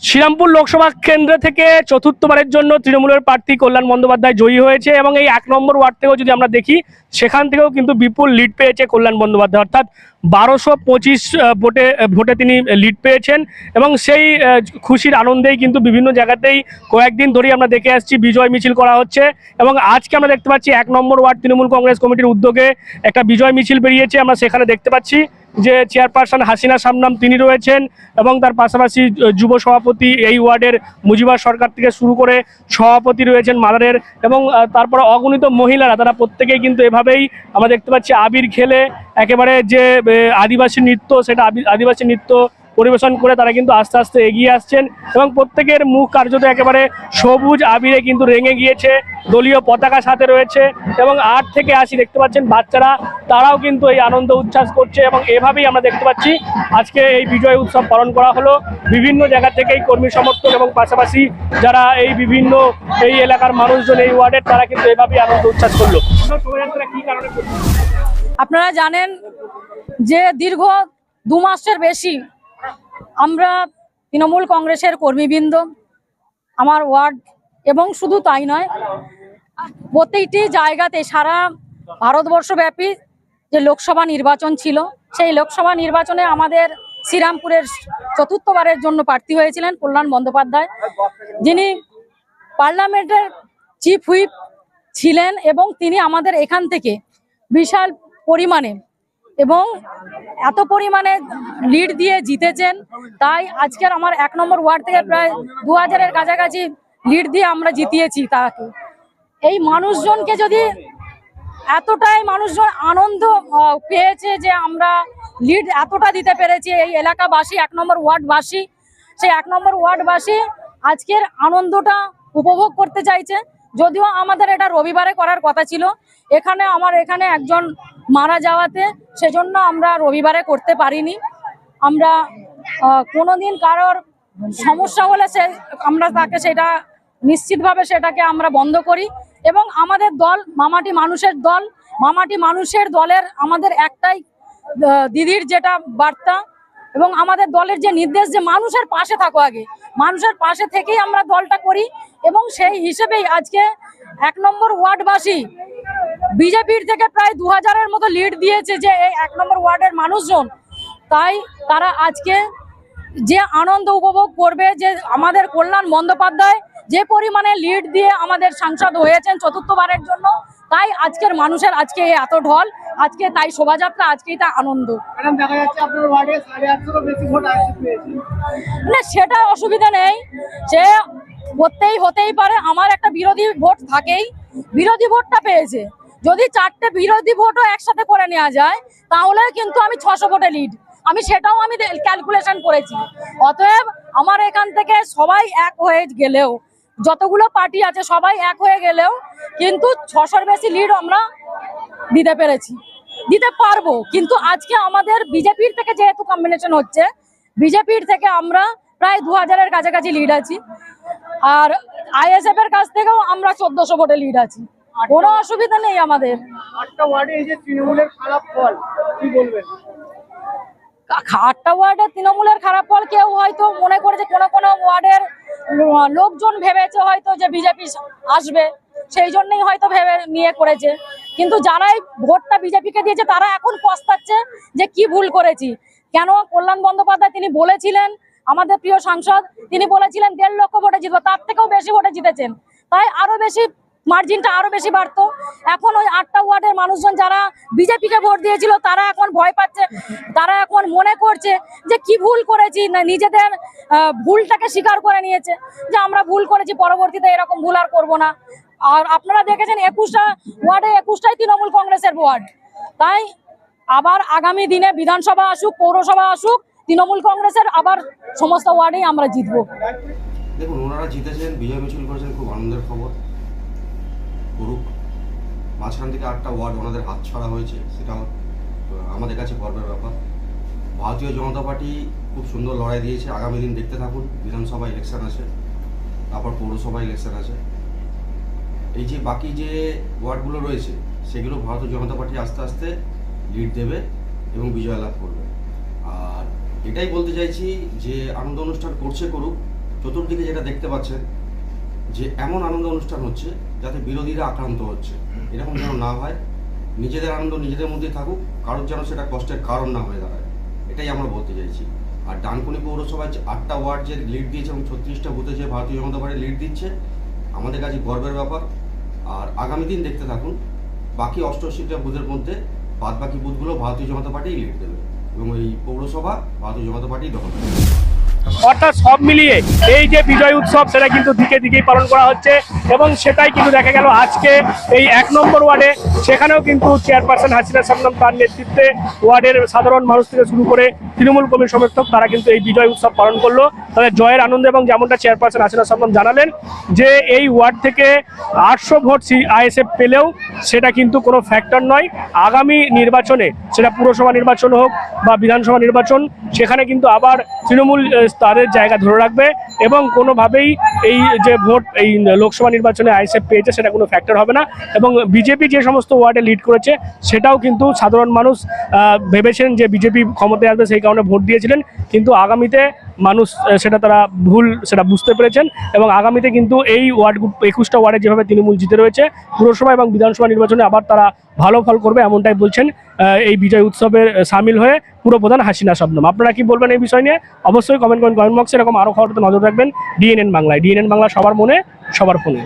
শ্রীরামপুর লোকসভা কেন্দ্র থেকে চতুর্থবারের জন্য তৃণমূলের প্রার্থী কল্যাণ বন্দ্যোপাধ্যায় জয়ী হয়েছে এবং এই এক নম্বর ওয়ার্ড থেকেও যদি আমরা দেখি, সেখান থেকেও কিন্তু বিপুল লিড পেয়েছে কল্যাণ বন্দ্যোপাধ্যায়। অর্থাৎ বারোশো পঁচিশ ভোটে ভোটে তিনি লিড পেয়েছেন এবং সেই খুশির আনন্দেই কিন্তু বিভিন্ন জায়গাতেই কয়েকদিন ধরেই আমরা দেখে আসছি বিজয় মিছিল করা হচ্ছে এবং আজকে আমরা দেখতে পাচ্ছি এক নম্বর ওয়ার্ড তৃণমূল কংগ্রেস কমিটির উদ্যোগে একটা বিজয় মিছিল বেরিয়েছে। আমরা সেখানে দেখতে পাচ্ছি যে চেয়ারপারসন হাসিনা সামনাম তিনি রয়েছেন এবং তার পাশাপাশি যুব সভাপতি এই ওয়ার্ডের মুজিবার সরকার থেকে শুরু করে সভাপতি রয়েছেন মাদারের এবং তারপরে অগণিত মহিলারা, তারা প্রত্যেকেই কিন্তু এভাবেই আমরা দেখতে পাচ্ছি আবির খেলে একেবারে যে আদিবাসী নৃত্য, সেটা আদিবাসী নৃত্য পরিবেশন করে তারা কিন্তু আস্তে আস্তে এগিয়ে আসছেন এবং প্রত্যেকের মুখ কার্যত একেবারে সবুজ আবিরে কিন্তু রেঙে গিয়েছে, দলীয় পতাকা সাথে রয়েছে এবং আট থেকে আসি দেখতে পাচ্ছেন বাচ্চারা, তারাও কিন্তু এই আনন্দ উচ্ছ্বাস করছে এবং এভাবেই আমরা দেখতে পাচ্ছি আজকে এই বিজয় উৎসব পালন করা হলো। বিভিন্ন জায়গা থেকেই কর্মী সমর্থক এবং পাশাপাশি যারা এই বিভিন্ন এই এলাকার মানুষজন এই ওয়ার্ডের তারা কিন্তু এভাবেই আনন্দ উচ্ছ্বাস করল? আপনারা জানেন যে দীর্ঘ দু মাসের বেশি আমরা তৃণমূল কংগ্রেসের কর্মীবৃন্দ, আমার ওয়ার্ড, এবং শুধু তাই নয় প্রত্যেকটি জায়গাতে সারা ভারতবর্ষব্যাপী যে লোকসভা নির্বাচন ছিল, সেই লোকসভা নির্বাচনে আমাদের শ্রীরামপুরের চতুর্থবারের জন্য প্রার্থী হয়েছিলেন কল্যাণ বন্দ্যোপাধ্যায়। যিনি পার্লামেন্টের চিফ হুইপ ছিলেন এবং তিনি আমাদের এখান থেকে বিশাল পরিমাণে এবং এত পরিমাণে লিড দিয়ে জিতেছেন। তাই আজকের আমার এক নম্বর ওয়ার্ড থেকে প্রায় দু হাজারের কাছাকাছি লিড দিয়ে আমরা জিতিয়েছি তাকে। এই মানুষজনকে যদি এতটাই মানুষজন আনন্দ পেয়েছে যে আমরা লিড এতটা দিতে পেরেছি এই এলাকাবাসী, এক নম্বর ওয়ার্ডবাসী সেই এক নম্বর ওয়ার্ডবাসী আজকের আনন্দটা উপভোগ করতে চাইছে। যদিও আমাদের এটা রবিবারে করার কথা ছিল। এখানে আমার এখানে একজন মারা যাওয়াতে সেজন্য আমরা রবিবারে করতে পারিনি। আমরা আহ, কোনোদিন কারোর সমস্যা হলে সে আমরা তাকে সেটা নিশ্চিতভাবে সেটাকে আমরা বন্ধ করি এবং আমাদের দল মামাটি মানুষের দল। মামাটি মানুষের দলের আমাদের একটাই দিদির যেটা বার্তা এবং আমাদের দলের যে নির্দেশ যে মানুষের পাশে থাকো আগে। মানুষের পাশে থেকেই আমরা দলটা করি এবং সেই হিসেবেই আজকে এক নম্বর ওয়ার্ডবাসী বিজেপির থেকে প্রায় দু হাজারের মতো লিড দিয়েছে যে এই এক নম্বর ওয়ার্ডের মানুষজন। তাই তারা আজকে যে আনন্দ উপভোগ করবে যে আমাদের কল্যাণ বন্দ্যোপাধ্যায় যে পরিমাণে লিড দিয়ে আমাদের সাংসদ হয়েছেন চতুর্থবারের জন্য তাই আজকের মানুষের আজকে এত ঢল আজকে তাই শোভাযাত্রা আজকেই তা আনন্দ। না সেটা অসুবিধা নেই। সে হতেই হতেই পারে আমার একটা বিরোধী ভোট থাকেই। বিরোধী ভোটটা পেয়েছে। যদি চারটে বিরোধী ভোটও একসাথে করে নেওয়া যায়, তাহলে কিন্তু আমি ছশো ভোটে লিড আমি সেটাও আমি ক্যালকুলেশন করেছি। অতএব আমার এখান থেকে সবাই এক হয়ে গেলেও, যতগুলো পার্টি আছে সবাই এক হয়ে গেলেও কিন্তু ছশোর বেশি লিড আমরা দিতে পেরেছি। দিতে পারব, কিন্তু আজকে আমাদের বিজেপির থেকে যেহেতু কম্বিনেশন হচ্ছে, বিজেপির থেকে আমরা প্রায় দু হাজারের কাছাকাছি লিড আছি। আর আইএসএফ এর কাছ থেকেও আমরা চোদ্দশো ভোটে লিড আছি। কোনো অসুবিধা নেই আমাদের। আটটা ওয়ার্ডে এই যে তৃণমূলের খারাপ ফল কি বলবেন? আটটা ওয়ার্ডের তৃণমূলের খারাপ ফল কেউ হয়তো মনে করেছে কোনো কোনো ওয়ার্ডের লোকজন ভেবেছে হয়তো যে বিজেপি আসবে। সেই জন্যই হয়তো ভেবে নিয়ে করেছে। কিন্তু যারাই ভোটটা বিজেপিকে দিয়েছে তারা এখন পস্তাচ্ছে যে কি ভুল করেছি। কেন কল্যাণ বন্দ্যোপাধ্যায় তিনি বলেছিলেন আমাদের প্রিয় সাংসদ তিনি বলেছিলেন দেড় লক্ষ ভোটে জিতবো তার থেকেও বেশি ভোটে জিতেছেন। তাই আরও বেশি মার্জিনটা আরও বেশি বাড়তো। এখন ওই আটটা ওয়ার্ডের মানুষজন যারা বিজেপিকে ভোট দিয়েছিল, তারা এখন ভয় পাচ্ছে, তারা এখন মনে করছে যে কি ভুল করেছি, না নিজেদের ভুলটাকে স্বীকার করে নিয়েছে, যে আমরা ভুল করেছি, পরবর্তীতে এরকম ভুল আর করব না। আর আপনারা দেখেছেন একুশটা ওয়ার্ডে, একুশটাই তৃণমূল কংগ্রেসের ওয়ার্ড। তাই আবার আগামী দিনে বিধানসভা আসুক, পৌরসভা আসুক, তৃণমূল কংগ্রেসের আবার সমস্ত ওয়ার্ডেই আমরা জিতবো। দেখুন, ওনারা জিতেছেন, বিজয় মিছিল করেছেন, খুব আনন্দের খবর। করুক। মাঝখান থেকে আটটা ওয়ার্ড ওনাদের হাত ছাড়া হয়েছে, সেটা আমাদের কাছে গর্বের ব্যাপার। ভারতীয় জনতা পার্টি খুব সুন্দর লড়াই দিয়েছে, আগামী দিন দেখতে থাকুন বিধানসভা ইলেকশন আছে, তারপর পৌরসভা ইলেকশন আছে। এই যে বাকি যে ওয়ার্ডগুলো রয়েছে, সেগুলো ভারতীয় জনতা পার্টি আস্তে আস্তে লিড দেবে এবং বিজয় লাভ করবে। আর এটাই বলতে চাইছি যে আনন্দ অনুষ্ঠান করছে করুক, চতুর্দিকে যেটা দেখতে পাচ্ছেন যে এমন আনন্দ অনুষ্ঠান হচ্ছে যাতে বিরোধীরা আক্রান্ত হচ্ছে। এরকম যেন না হয়, নিজেদের আনন্দ নিজেদের মধ্যে থাকুক, কারোর যেন সেটা কষ্টের কারণ না হয়ে দাঁড়ায়। এটাই আমরা বলতে চাইছি। আর ডানকুনি পৌরসভায় যে আটটা ওয়ার্ড যে লিড দিয়েছে এবং ছত্রিশটা বুথে যে ভারতীয় জনতা পার্টি লিড দিচ্ছে, আমাদের কাছে গর্বের ব্যাপার। আর আগামী দিন দেখতে থাকুন, বাকি অষ্টআশিটা বুথের মধ্যে বাদ বাকি বুথগুলো ভারতীয় জনতা পার্টিই লিড দেবে এবং এই পৌরসভা ভারতীয় জনতা পার্টি দখল করবে। অর্থাৎ সব মিলিয়ে এই যে বিজয় উৎসব, সেটা কিন্তু দিকে দিকেই পালন করা হচ্ছে এবং সেটাই কিন্তু দেখা গেল আজকে এই এক নম্বর ওয়ার্ডে। সেখানেও কিন্তু চেয়ারপারসন হাসিনা সামনাম তার নেতৃত্বে ওয়ার্ডের সাধারণ মানুষ থেকে শুরু করে তৃণমূল কর্মীর সমর্থক তারা কিন্তু এই বিজয় উৎসব পালন করল। তাদের জয়ের আনন্দ এবং যেমনটা চেয়ারপারসন হাসিনা সামনাম জানালেন যে এই ওয়ার্ড থেকে আটশো ভোট আইএসএফ পেলেও সেটা কিন্তু কোনো ফ্যাক্টর নয়। আগামী নির্বাচনে সেটা পুরসভা নির্বাচন হোক বা বিধানসভা নির্বাচন, সেখানে কিন্তু আবার তৃণমূল তাদের জায়গা ধরে রাখবে এবং কোনোভাবেই এই যে ভোট, এই লোকসভা নির্বাচনে আইএসএফ পেয়েছে সেটা কোনো ফ্যাক্টর হবে না এবং বিজেপি যে সমস্ত ওয়ার্ডে লিড করেছে সেটাও কিন্তু সাধারণ মানুষ ভেবেছেন যে বিজেপি ক্ষমতায় আসবে সেই কারণে ভোট দিয়েছিলেন। কিন্তু আগামীতে মানুষ সেটা তারা ভুল, সেটা বুঝতে পেরেছেন এবং আগামীতে কিন্তু এই ওয়ার্ড একুশটা ওয়ার্ডে যেভাবে তৃণমূল জিতে রয়েছে, পুরসভা এবং বিধানসভা নির্বাচনে আবার তারা ভালো ফল করবে এমনটাই বলছেন এই বিজয় উৎসবের সামিল হয়ে পুরো প্রধান হাসিনা শবনম। আপনারা কি বলবেন এই বিষয় নিয়ে? অবশ্যই কমেন্ট করেন, কমেন্ট বক্সে এরকম আরও খবর নজর রাখবেন, ডিএনএন বাংলায়। ডিএনএন বাংলা সবার মনে, সবার ফোনে।